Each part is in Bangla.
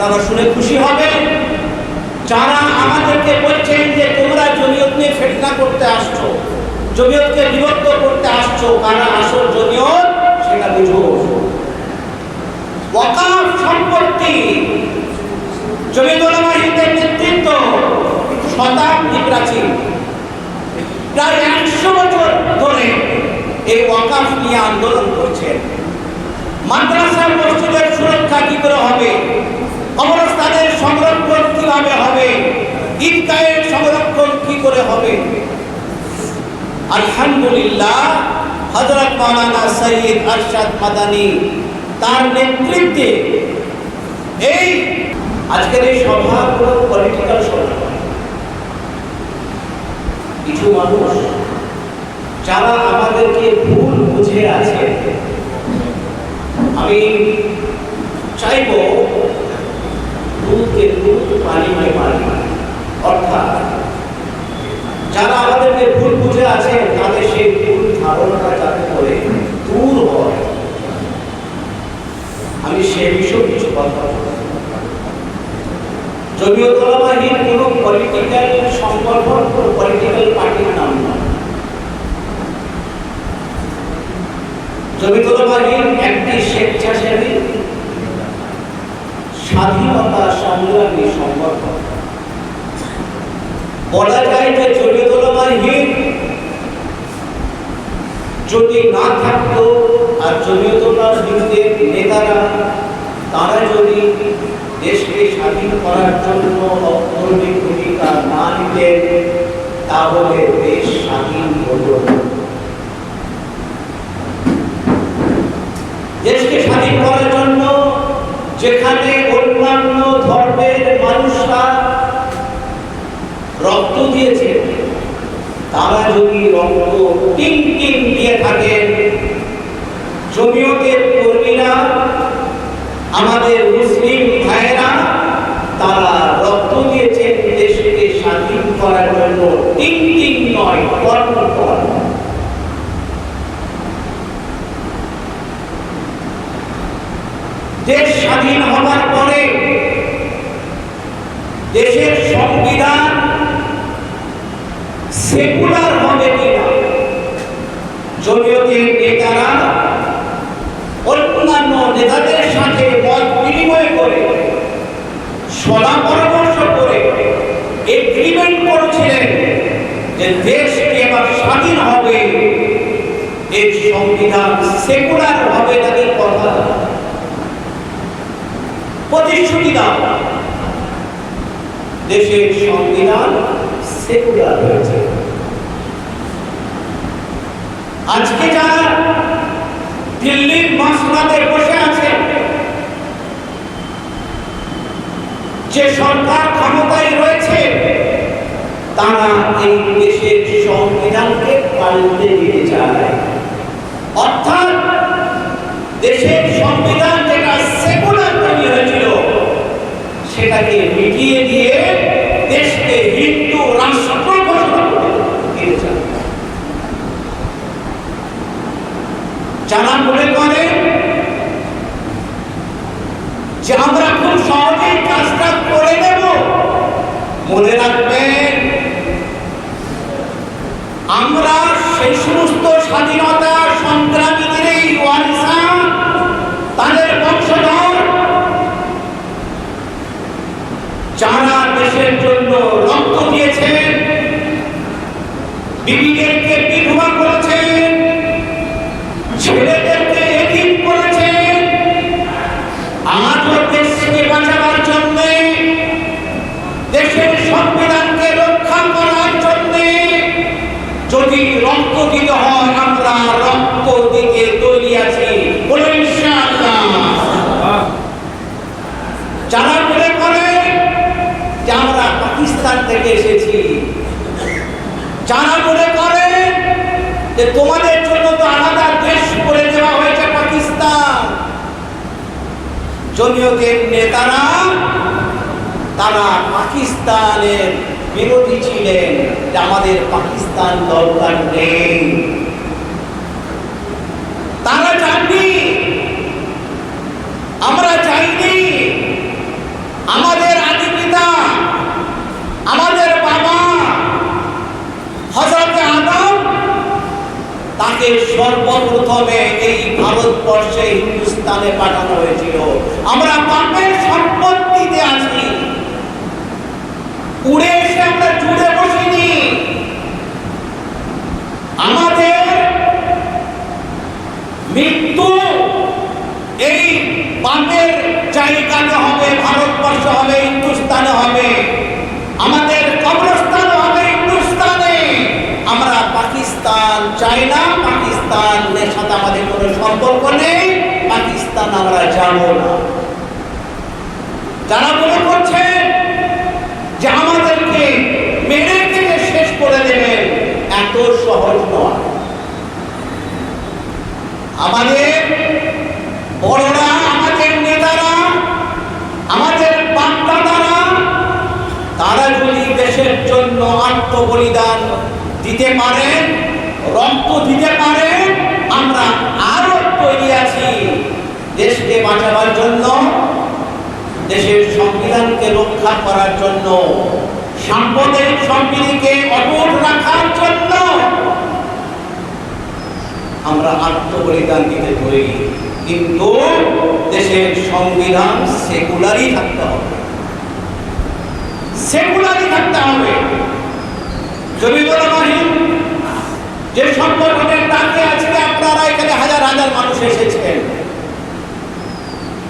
আপনারা শুনে খুশি হবেন। যারা আমাদেরকে বলছেন যে তোমরা জমিয়ত নিয়ে ফেটনা করতে আসছো, জমিয়তকে বিভক্ত করতে আসছো, কারা আসল জমিয়ত, সেটা বুঝো। ওয়াকাফ সম্পত্তি, জমিয়ত উলামা হিন্দের নেতৃত্ব শতাব্দী প্রাচীন। প্রায় একশো বছর ধরে এই ওয়াকাফ নিয়ে আন্দোলন করছেন। মাদ্রাসা মসজিদের সুরক্ষা কি করে হবে? কবরস্থানের সংরক্ষণ কীভাবে হবে ঈদগাহের সংরক্ষণ কি করে হবে আলহামদুলিল্লাহ, হযরত মাওলানা সৈয়দ আরশাদ মাদানি তার নেতৃত্বে এই আজকের এই সভা কোনো পলিটিক্যাল সভা। কিছু মানুষ যারা আমাদেরকে ভুল বুঝে আছে, আমি চাইব দুধ পানিকে পানি অর্থাৎ যারা আমাদেরকে ভুল বুঝে আছে, তাদের সেই ভুল ধারণাটা যাতে করে দূর হয়। আমি সে বিষয়ে কিছু কথা বলব। জমিয়ত কোনো পলিটিক্যাল সংগঠন কোনো পলিটিক্যাল পার্টির নাম নয়। হিন্দ একটি স্বেচ্ছাসেবী স্বাধীনতা সংগ্রামী সংগঠন বলা যায় যে উলামা হিন্দ যদি না থাকতো আর জমিয়ত উলামা হিন্দের নেতারা, তারা যদি দেশকে স্বাধীন করার জন্য অগ্রণী ভূমিকা না নিতেন, তাহলে দেশ স্বাধীন না। দেশকে স্বাধীন করার জন্য যেখানে অন্যান্য ধর্মের মানুষরা রক্ত দিয়েছে, তারা যদি রক্ত টিম টিম দিয়ে থাকেন জমিয়তের কর্মীরা, আমাদের মুসলিম ভাইয়েরা, তারা রক্ত দিয়েছেন দেশকে স্বাধীন করার জন্য। তিন তিন নয় কর্ম কর দেশ স্বাধীন হওয়ার পরে দেশের সংবিধান সেকুলার হবে কিনা? জমিয়তের নেতারা অন্যান্য নেতাদের সাথে মত বিনিময় করে সলা পরামর্শ করে এগ্রিমেন্ট করেছিলেন যে দেশকে এবার স্বাধীন হবে, এর সংবিধান সেকুলার হবে তাদের কথা। প্রতিশ্রুতি দাও। সংবিধান সেকুলার হয়েছে। আজকে যারা দিল্লির মসনাদে বসে আছে, যে সরকার ক্ষমতায় রয়েছে, তারা এই দেশের সংবিধানকে পাল্টে দিতে চায়। অর্থাৎ দেশের সংবিধান যেটা সেকুলার তৈরি হয়েছিল, সেটাকে মিটিয়ে দিয়ে দেশকে হিন্দু, রাষ্ট্র যারা মনে করে যে আমরা খুব সহজেই কাজটা করে দেব মনে রাখবেন, আমরা সেই সমস্ত স্বাধীনতা সংগ্রামীদেরই ওয়ারিসা তাদের বংশধর যারা দেশের জন্য রক্ত দিয়েছেন বিবিদেরকে বিধবা করেছেন ছেলেদেরকে এতিম করেছেন আমাদের দেশকে বাঁচাবার জন্য দেশের সংবিধানকে রক্ষা করার জন্য যদি রক্ত দিতে হয় আমরা রক্ত দিতে তৈরি আছি বলে ইনশাআল্লাহ যারা মনে করে যে আমরা পাকিস্তান থেকে এসেছি যারা মনে করে যে তোমাদের জন্য তো আলাদা দেশ করে দেওয়া হয়েছে পাকিস্তান জমিয়তের নেতারা তারা পাকিস্তানের বিরোধী ছিলেন আমাদের পাকিস্তান দরকার নেই। তারা চাননি। আমরা চাইনি সর্বপ্রথমে এই ভারতবর্ষে হিন্দুস্তানে পাঠানো হয়েছিল। আমরা পাপের সম্পত্তিতে আছি। উড়ে এসে আমরা জুড়ে বসিনি। আমাদের মৃত্যু এই পাপের জায়গাতে হবে, ভারতবর্ষ হবে, হিন্দুস্তানে হবে। আমাদের কবরস্থান হবে হিন্দুস্তানে। আমরা পাকিস্তান চাই না পাকিস্তানের সাথে আমাদের কোনো সম্পর্ক নেই, পাকিস্তান আমরা যাব না। যারা মনে করছেন যে আমাদেরকে মেরে থেকে শেষ করে দেবেন এত সহজ নয়। আমাদের বড়রা, আমাদের নেতারা, আমাদের বাপদাদারা, তারা যদি দেশের জন্য আত্মবলিদান দিতে পারেন, রক্ত দিতে পারেন তৈরি আছি দেশকে বাঁচাবার জন্য, দেশের সংবিধানকে রক্ষা করার জন্য, সাম্প্রদায়িক অটুট রাখার জন্য আমরা আত্মবলিদান দিতে তৈরি কিন্তু দেশের সংবিধান সেকুলারই থাকতে হবে। সেকুলারই থাকতে হবে। যে সংগঠনের ডাকে আজকে আপনারা এখানে হাজার হাজার মানুষ এসেছেন।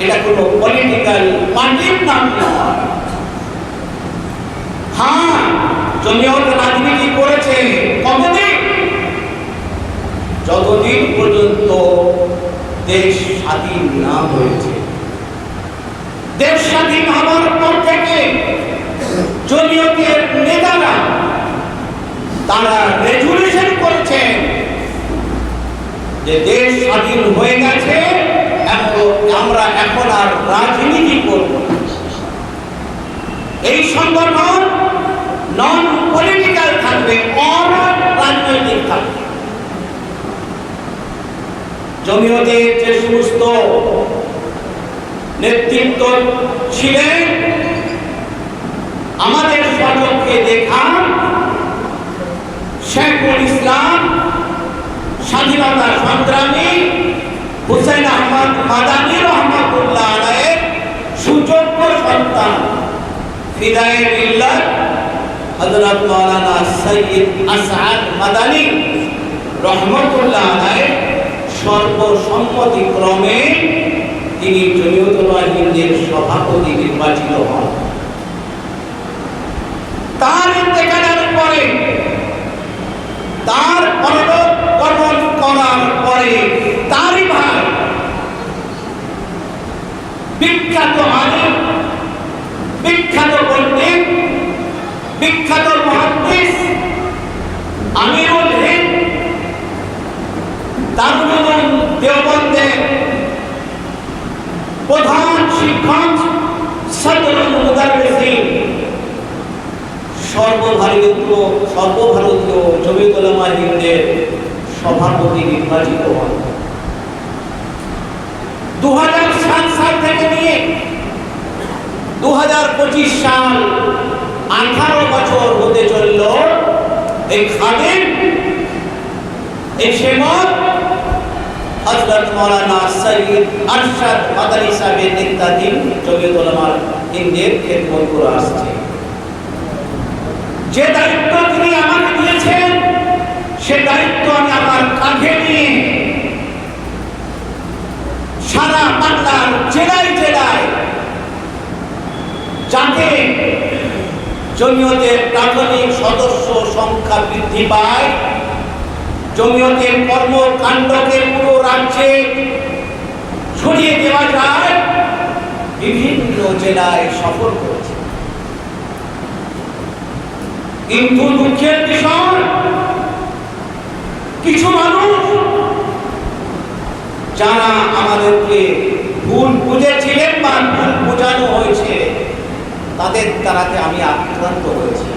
এটা কোনো পলিটিক্যাল পার্টির নাম হ্যাঁ জমিয়ত রাজনীতি করেছে কতদিন? যতদিন পর্যন্ত দেশ স্বাধীন না হয়েছে। দেশ স্বাধীন হওয়ার পর থেকে জমিয়তের নেতারা তারা রেজুলেশন করেছেন যে দেশ স্বাধীন হয়ে গেছে আমরা এখন আর রাজনীতি করব এই সংগঠন নন পলিটিক্যাল থাকবে অরাজনৈতিক থাকবে। জমিয়তের যে সমস্ত নেতৃত্ব ছিলেন, আমাদের স্বচক্ষে দেখা শেখুল ইসলাম স্বাধীনতা সংগ্রামী হুসেন আহমদ মাদানী রহমতুল্লাহ আলাইয়ের সুযোগ্য সন্তান। মাওলানা সৈয়দ মাদানী রহমতুল্লাহ আলাইহ সর্বসম্মতিক্রমে তিনি জমিয়তুল হিন্দের সভাপতি নির্বাচিত হন। তার ইন্তেকালের পরে তার পরলোক করার পরে তারই ভাই বিখ্যাত আলিম, বিখ্যাত পণ্ডিত বিখ্যাত মহাদ্দিস আমিরুল হিন্দ প্রধান শিক্ষক সর্বভারতীয় সর্বভারতীয় জমিয়ত উলামা হিন্দের সভাপতি নির্বাচিত হন। দু সাল থেকে নিয়ে দু সাল আঠারো বছর হতে চলল এই খাদিম, এই সেবক হজরত মৌলানা সৈয়দ আরশাদ মাদানী সাহেবের নেতৃত্বাধীন জমিয়ত উলামার হিন্দের খেদমত করে আসছে। যে দায়িত্ব তিনি আমাকে সে দায়িত্ব আমি আমার কাঁধে নিয়ে সারা বাংলার জেলায় জেলায় যাতে জমিয়তের প্রাথমিক সদস্য সংখ্যা বৃদ্ধি পায়, জমিয়তের কর্মকাণ্ডকে পুরো রাজ্যে ছড়িয়ে দেওয়া যায়, বিভিন্ন জেলায় সফল করেছে কিন্তু দুঃখের বিষয় কিছু মানুষ যারা আমাদেরকে ভুল বুঝেছিলেন বা ভুল বোঝানো হয়েছে, তাদের দ্বারাতে আমি আক্রান্ত হয়েছি।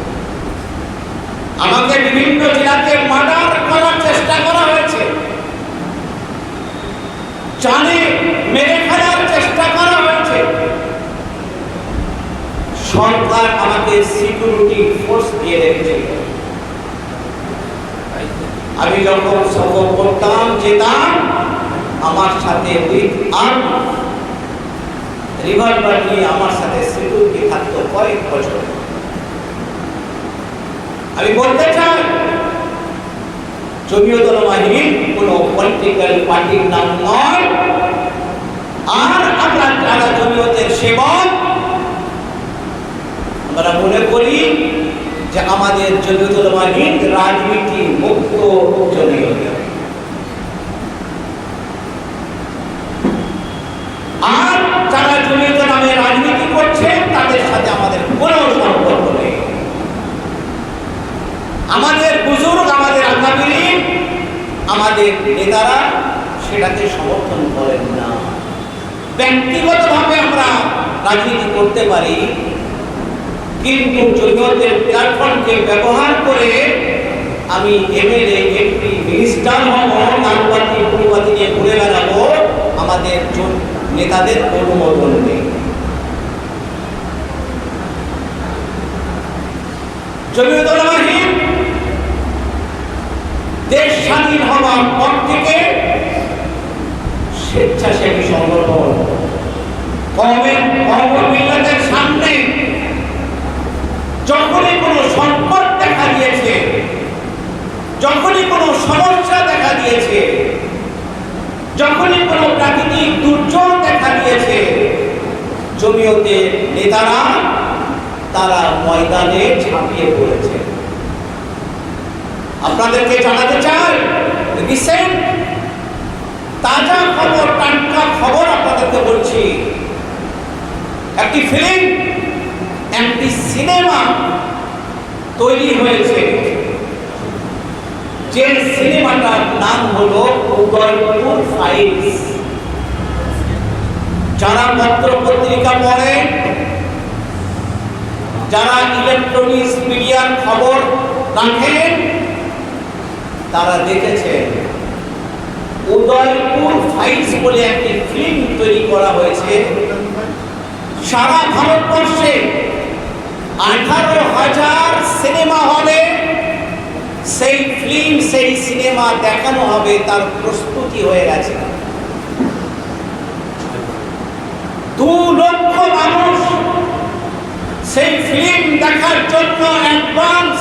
আমাকে বিভিন্ন জেলাতে মার্ডার করার চেষ্টা করা হয়েছে। জানে মেরে ফেলার চেষ্টা করা হয়েছে। সরকার আমাকে সিকিউরিটি ফোর্স দিয়ে রেখেছিল আমি যখন সফর করতাম, যেতাম, আমার সাথে উইথ রিভলভার নিয়ে আমার সাথে সিকিউরিটি থাকতো কয়েক বছর। আমি বলতে চাই জমিয়তুল বাহিনী কোনো পলিটিক্যাল পার্টির নাম নয়। আর আমরা যারা জমিয়তের সেবক, আমরা মনে করি যে আমাদের জমিয়তুল বাহিনী রাজনীতি মুক্ত জমিয়ত আর যারা জমিয়ত নামে রাজনীতি করছে, তাদের সাথে আমাদের কোনো সম্পর্ক নেই। আমাদের বুজুর্গ, আমাদের আগামী আমাদের নেতারা সেটাকে সমর্থন করেন না। ব্যক্তিগতভাবে আমরা রাজনীতি করতে পারি কিন্তু জমিয়তের প্ল্যাটফর্মকে ব্যবহার করে আমি এমএলএ, এমপি মিনিস্টার হব নামপাতি পরিপাতি নিয়ে ঘুরে বেড়াবো, আমাদের নেতাদের অনুমোদন নেই। দেশ স্বাধীন হওয়ার পর থেকে স্বেচ্ছাসেবী সংগঠন কমের কমর মিল্লাতের সামনে যখনই কোনো সংকট দেখা দিয়েছে, যখনই কোনো সমস্যা দেখা দিয়েছে, যখনই কোনো প্রাকৃতিক দুর্যোগ দেখা দিয়েছে, জমিয়তে নেতারা তারা ময়দানে ঝাঁপিয়ে পড়েছে। আপনাদেরকে জানাতে চাই, রিসেন্ট তাজা খবর, টাটকা খবর আপনাদেরকে বলছি। একটি ফিল্ম একটি সিনেমা তৈরি হয়েছে। যে সিনেমাটার নাম হলো উদয়পুর ফাইলস। যারা পত্র পত্রিকা পড়েন যারা ইলেকট্রনিক্স মিডিয়ার খবর রাখেন তারা দেখেছেন উদয়পুর ফাইলস বলে একটি ফিল্ম তৈরি করা হয়েছে সারা ভারতবর্ষে। আঠারো হাজার সিনেমা হলে সেই ফিল্ম সেই সিনেমা দেখানো হবে, তার প্রস্তুতি হয়ে গেছে। দু লক্ষ মানুষ সেই ফিল্ম দেখার জন্য অ্যাডভান্স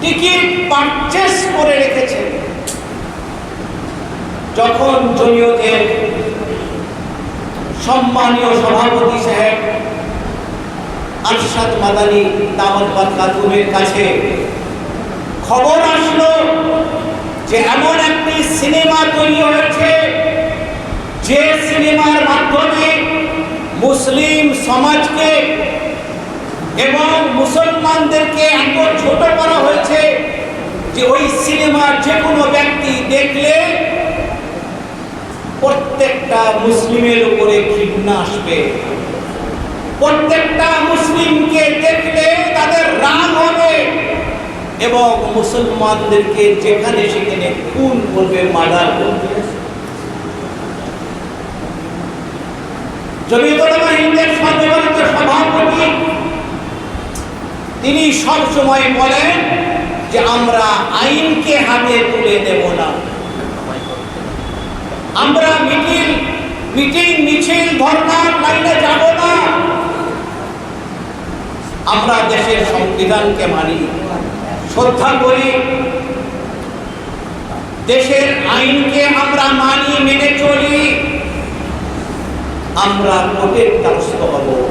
টিকিট পারচেস করে রেখেছে। যখন জমিয়তের সম্মানীয় সভাপতি সাহেব আরশাদ মাদানি দামোদর খাতুমের কাছে খবর আসলো যে এমন একটি সিনেমা তৈরি হয়েছে যে সিনেমার মাধ্যমে মুসলিম সমাজকে এবং মুসলমানদেরকে এত ছোট করা হয়েছে যে ওই সিনেমার যে কোনো ব্যক্তি দেখলে প্রত্যেকটা মুসলিমের উপরে ঘৃণা আসবে। প্রত্যেকটা মুসলিমকে দেখলে তাদের রাগ হবে। এবং মুসলমানদেরকে যেখানে সেখানে খুন করবে, মার্ডার করবে। সভাপতি, তিনি সব সময় বলেন যে আমরা আইনকে হাতে তুলে দেব না। আমরা মিটিং মিটিং, মিছিল, ধর্নার লাইনে যাব না। আমরা দেশের সংবিধানকে মানি। শ্রদ্ধা করি, দেশের আইনকে আমরা মানি, মেনে চলি। আমরা কোর্টের দ্বারস্থ হব।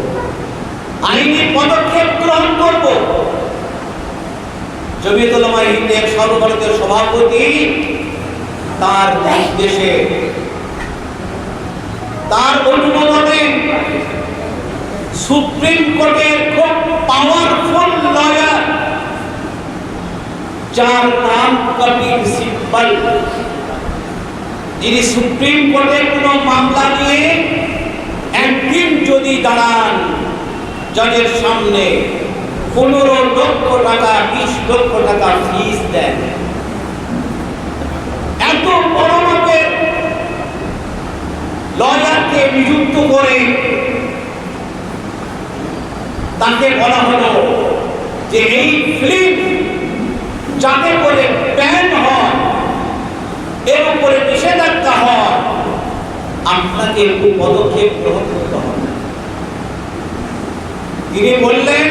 আইনি পদক্ষেপ গ্রহণ করব। জমিয়তুল হিন্দের সর্বভারতীয় সভাপতি তার দেশে তার অনুমোদনে সুপ্রিম কোর্টের পাওয়ারফুল লয়ার যার নাম কপিল সিব্বল। যিনি সুপ্রিম কোর্টের কোনো মামলা নিয়ে একদিন যদি দাঁড়ান, জজের সামনে পনেরো লক্ষ টাকা, বিশ লক্ষ টাকা ফিস দেন। এত বড় লোকের লয়ারকে নিযুক্ত করে তাকে বলা হলো যে এই ফিল্ম যাতে করে ব্যান হয় এর উপরে নিষেধাজ্ঞা হয়, আপনাকে একটু পদক্ষেপ গ্রহণ করতে হবে। তিনি বললেন,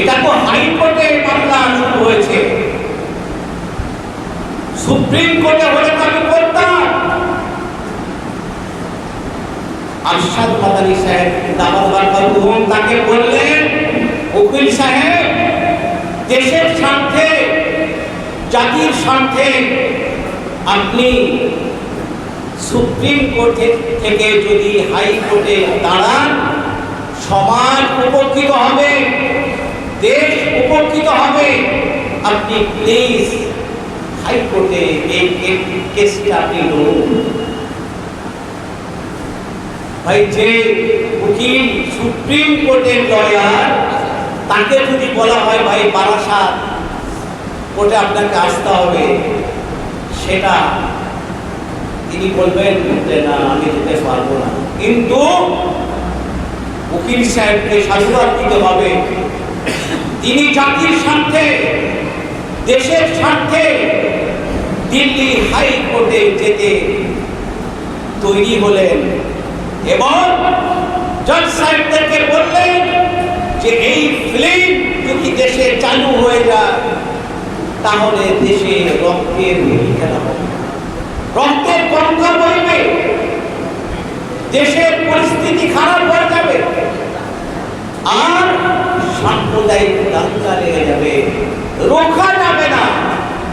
এটা তো হাইকোর্টে মামলা শুরু হয়েছে। সুপ্রিম কোর্টে হলে তো আমি আরশাদ মাদানী সাহেব দামাল বারকাতুহুম তাকে বললেন, উকিল সাহেব, দেশের স্বার্থে, জাতির স্বার্থে আপনি সুপ্রিম কোর্টে থেকে যদি হাইকোর্টে দাঁড়ান, সমাজ উপকৃত হবে, দেশ উপকৃত হবে। আপনি প্লিজ হাইকোর্টে এই কেসটা আপনি লড়ুন। ভাই, যে উকিল সুপ্রিম কোর্টের লয়ার তাকে যদি বলা হয়, ভাই, বারাসাত, কোর্টে আপনাকে আসতে হবে। সেটা তিনি বলবেন যে, না, আমি যেতে পারব না। কিন্তু উকিল সাহেবকে সাধুবাদ দিতে হবে তিনি জাতির স্বার্থে, দেশের স্বার্থে দিল্লি হাইকোর্টে যেতে তৈরি হলেন। এবং জজ সাহেবদেরকে বললেন যে এই ফিল্ম যদি দেশে চালু হয়ে যায়, তাহলে দেশে রক্তের খেলা হবে। রক্তের গঙ্গা বইবে দেশের পরিস্থিতি খারাপ হয়ে যাবে, আর সাম্প্রদায়িক দাঙ্গা লেগে যাবে, রোখা যাবে না।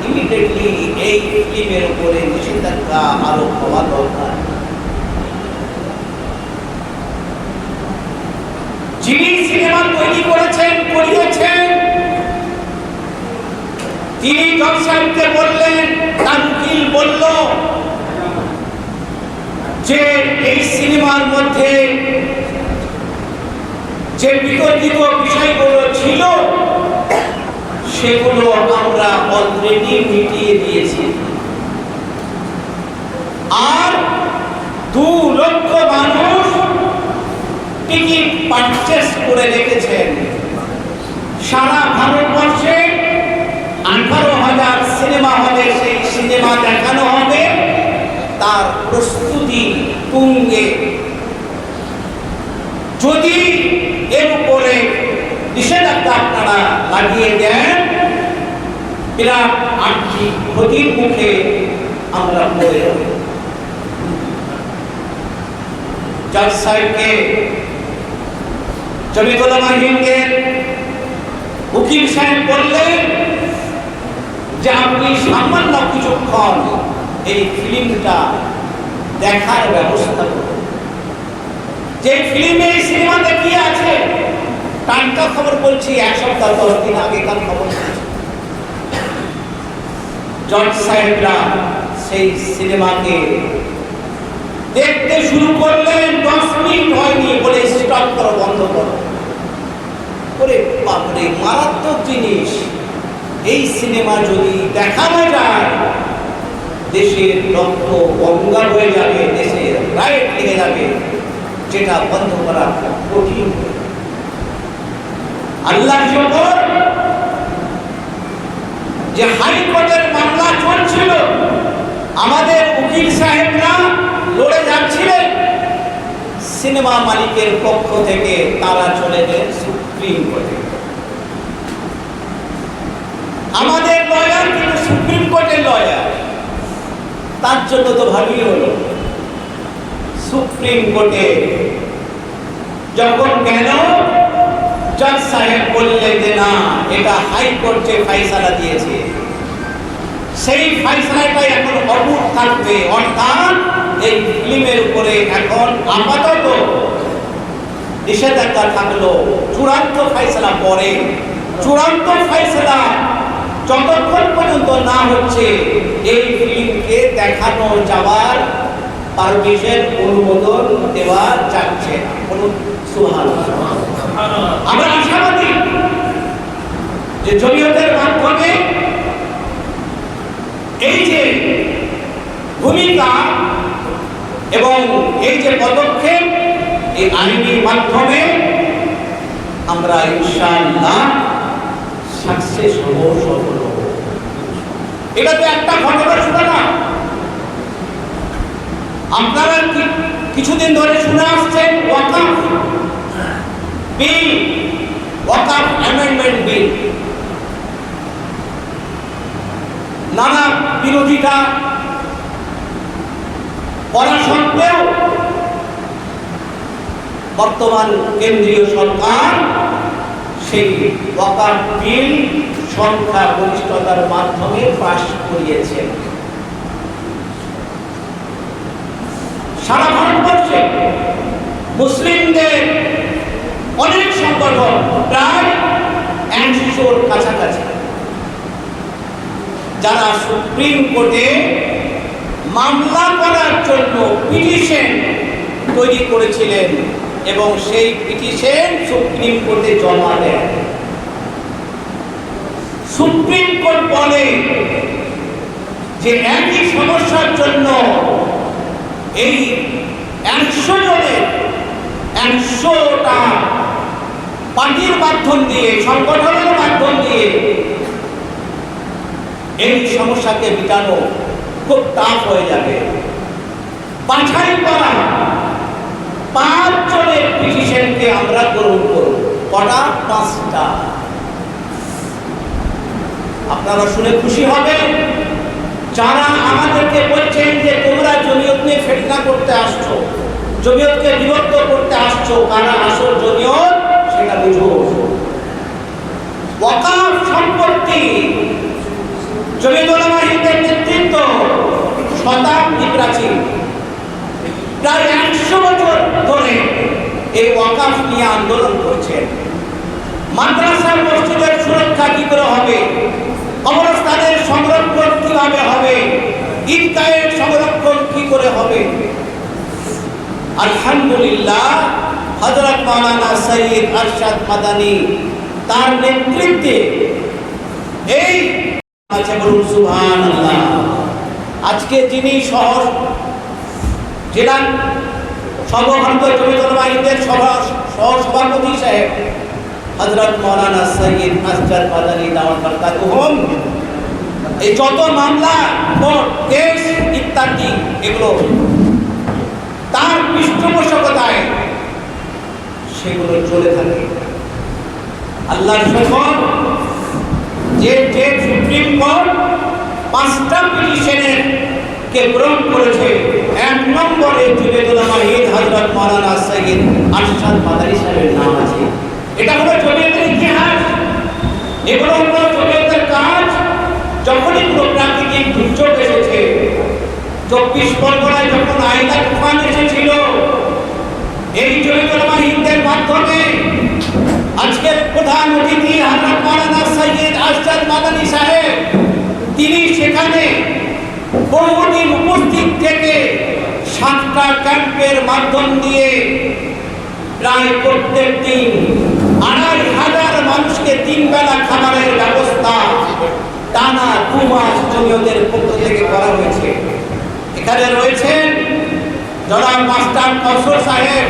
ইমিডিয়েটলি এই ফিল্মের উপরে নিষেধাজ্ঞা আরোপ হওয়া দরকার। যিনি সিনেমা তৈরি করেছেন, করিয়েছেন, তিনি জজ সাহেবকে বললেন তার উকিল বলল যে এই সিনেমার মধ্যে যে বিতর্কিত বিষয়গুলো ছিল, সেগুলো আমরা অলরেডি মিটিয়ে দিয়েছি আর দু লক্ষ মানুষ টিকিট পারচেস করে রেখেছেন। সারা ভারতবর্ষে আঠারো হাজার সিনেমা হলে সেই সিনেমা দেখানো হবে। তার প্রস্তুতি তুঙ্গে। যদি এর উপরে নিষেধাজ্ঞা আপনারা লাগিয়ে দেন, বিরাট আর্থিক ক্ষতির মুখে আমরা পড়ে যাব। জজ সাহেবকে জমিতুল্লাহ হিন্দের উকিল সাহেব বললেন যে আপনি সামান্য কিছুক্ষণ এই ফিল্মটা দেখার ব্যবস্থা যে ফিল্মে এই সিনেমাতে আছে টানকা খবর বলছি, এক সপ্তাহ দশ দিন আগেকার খবর। জজ সাহেবরা সেই সিনেমাকে দেখতে শুরু করলেন, দশ মিনিট হয়নি বলে স্টপ করো বন্ধ করো। ওরে বাপরে, মারাত্মক জিনিস। এই সিনেমা যদি দেখানো যায়, দেশের রক্ত গঙ্গা হয়ে যাবে, দেশের রাইট লেগে যাবে, যেটা বন্ধ করা কঠিন। আল্লাহ শকর যে হাইকোর্টের মামলা চলছিল, আমাদের উকিল সাহেবরা লড়ে যাচ্ছিলেন। সিনেমা মালিকের পক্ষ থেকে তারা চলে গেলেন সুপ্রিম কোর্টে। আমাদের লয়ার কিন্তু সুপ্রিম কোর্টের লয়ার। তার জন্য তো ভালোই হলো। সুপ্রিম কোর্টে যখন গেল, জজ সাহেব বললেন যে, না, এটা হাইকোর্ট যে ফাইসালা দিয়েছে। সেই ফাইসালাটাই এখন অটুট থাকবে, অর্থাৎ এই ফিল্মের উপরে এখন আপাতত নিষেধাজ্ঞা থাকল চূড়ান্ত ফাইসলা পরে, চূড়ান্ত ফাইসলা যতক্ষণ পর্যন্ত না হচ্ছে, এই ফিল্মকে দেখানো যাওয়ার পারমিশন, অনুমোদন দেওয়া যাচ্ছে। আমরা আশাবাদী যে জমিয়তের মাধ্যমে এই যে ভূমিকা এবং এই যে পদক্ষেপ, এই আইনি মাধ্যমে আমরা ইনশাআল্লাহ সাকসেস হব, সফল হব। এটা তো একটা ঘটনা শুনে না আপনারা কিছুদিন ধরে শুনে আসছেন ওয়াকাফ বিল ওয়াকাফ অ্যামেন্ডমেন্ট বিল নানা বিরোধিতা করা সত্ত্বেও বর্তমান কেন্দ্রীয় সরকার সেই ওয়াকার বিল সংখ্যা গরিষ্ঠতার মাধ্যমে পাশ করিয়েছে। সারা ভারতবর্ষে মুসলিমদের অনেক সংগঠন প্রায় একশোর কাছাকাছি। যারা সুপ্রিম কোর্টে মামলা করার জন্য পিটিশন তৈরি করেছিলেন এবং সেই পিটিশন সুপ্রিম কোর্টে জমা দেন সুপ্রিম কোর্ট বলে যে একই সমস্যার জন্য এই একশো জনের একশোটা পার্টির মাধ্যম দিয়ে, সংগঠনের মাধ্যম দিয়ে এই সমস্যাকে মিটানো খুব টাফ হয়ে যাবে। বাছাই করা পাঁচ জনের পিটিশনকে আমরা গ্রহণ করব। কটা? পাঁচটা। আপনারা শুনে খুশি হবেন। যারা আমাদেরকে বলছেন যে তোমরা জমিয়ত নিয়ে ফেটনা করতে আসছো, জমিয়তকে বিভক্ত করতে আসছো, কারা আসল জমিয়ত? সেটা বুঝো। ওয়াকাফ সম্পত্তি জমিয়ত নেতৃত্ব শতাব্দী প্রাচীন। প্রায় একশো বছর ধরে এই ওয়াকাফ নিয়ে আন্দোলন করছেন। মাদ্রাসার মসজিদের সুরক্ষা কি করে হবে? কবরস্থানের সংরক্ষণ কীভাবে হবে? ঈদগাহের সংরক্ষণ কি করে হবে? আলহামদুলিল্লাহ, হযরত মাওলানা সৈয়দ আরশাদ মাদানী তার নেতৃত্বে এই আছে বলুন সুবহানাল্লাহ। আজকে যিনি শহর জেলা সর্বভারতীয় জমিয়তুল মাহিদের সভা সহ সভাপতি সাহেব হযরত মাওলানা সৈয়দ আসজাদ মাদানী দাওয়াত বারকাতুহুম এই যত মামলা কেস ইত্যাদি, এগুলো তার পৃষ্ঠপোষকতায় সেগুলো চলে থাকে। আল্লাহর শপথ যে যে সুপ্রিম কোর্ট পাঁচটা পিটিশনের কে গ্রহণ করেছে। এক নম্বরে জুবেদুল মাহিদ হজরত মাওলানা সৈয়দ আরশাদ মাদারি সাহেবের নাম আছে। এটা হলো জমিয়তের ইতিহাস। এগুলো হলো জমিয়তের কাজ। যখনই কোনো প্রাকৃতিক দুর্যোগ এসেছে, চব্বিশ পরগনায় যখন আইলা তুফান এসেছিল, এই জমিয়তুল মাহিদের মাধ্যমে আজকের প্রধান অতিথি হযরত মাওলানা সৈয়দ আরশাদ মাদানী সাহেব, তিনি সেখানে বহুদিন উপস্থিত থেকে সাতটা ক্যাম্পের মাধ্যম দিয়ে প্রায় প্রত্যেক দিন আড়াই হাজার মানুষকে তিন বেলা খাবারের ব্যবস্থা টানা দু মাস জমিয়তের পক্ষ থেকে করা হয়েছে। এখানে রয়েছেন জনাব মাস্টার কসর সাহেব,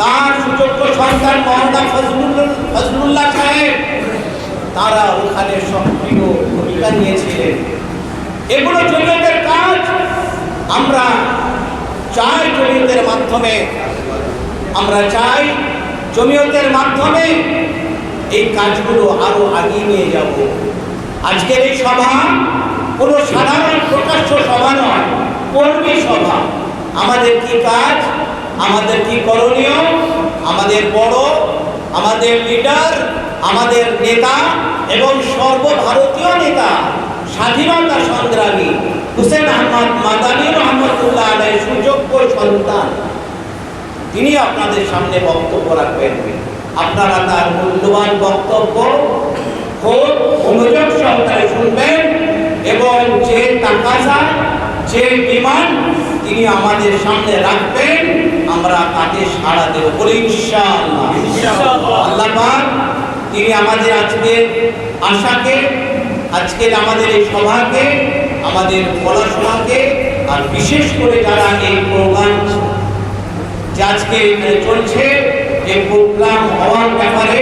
তার সুযোগ্য সন্তান মহম্মদ ফজলুল ফজলুল্লাহ সাহেব, তারা ওখানে সক্রিয় ভূমিকা নিয়েছিলেন। এগুলো জমিয়তের কাজ। আমরা চাই জমিয়তের মাধ্যমে, আমরা চাই জমিয়তের মাধ্যমে এই কাজগুলো আরও আগিয়ে নিয়ে যাব। আজকের এই সভা কোনো সাধারণ প্রকাশ্য সভা নয়, কর্মী সভা। আমাদের কি কাজ? আমাদের কি করণীয়? আমাদের বড়, আমাদের লিডার, আমাদের নেতা এবং সর্বভারতীয় নেতা স্বাধীনতা সংগ্রামী হুসেন আহমদ মাদানী রহমতুল্লাহ আলাই সুযোগ্য সন্তান। তিনি আপনাদের সামনে বক্তব্য রাখবেন। আপনারা তার মূল্যবান বক্তব্য খুব মনোযোগ সহকারে শুনবেন এবং যে তাকাজা যে বিমান তিনি আমাদের সামনে রাখবেন আমরা তাকে সাড়া দেব বলি ইনশাআল্লাহ। আল্লাহ তিনি আমাদের আজকের আশাকে আজকের আমাদের এই সভাকে, আমাদের পড়াশোনাকে আর বিশেষ করে যারা এই প্রোগ্রাম যে আজকে চলছে এই প্রোগ্রাম হওয়ার ব্যাপারে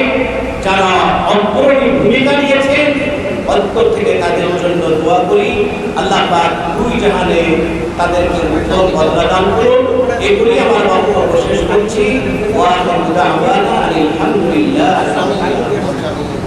যারা অগ্রণী ভূমিকা নিয়েছেন, অন্তর থেকে তাদের জন্য দোয়া করি। আল্লাহ পাক দুই জাহানে তাদেরকে উত্তম ভদ্রা দান করুন। এগুলি আমার বক্তব্য শেষ করছি। আলহামদুলিল্লাহ